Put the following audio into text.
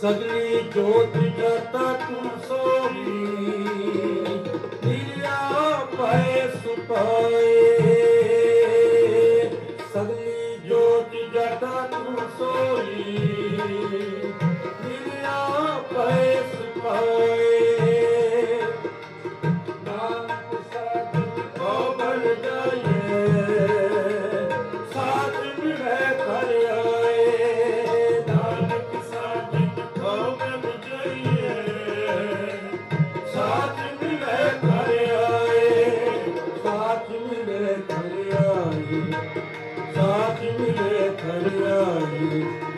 ਸਗਲੀ ਜੋਤ ਜਤਾ ਤੁਮ ਸੋਈ ਦਿਲਿਆ Takmile kalyanı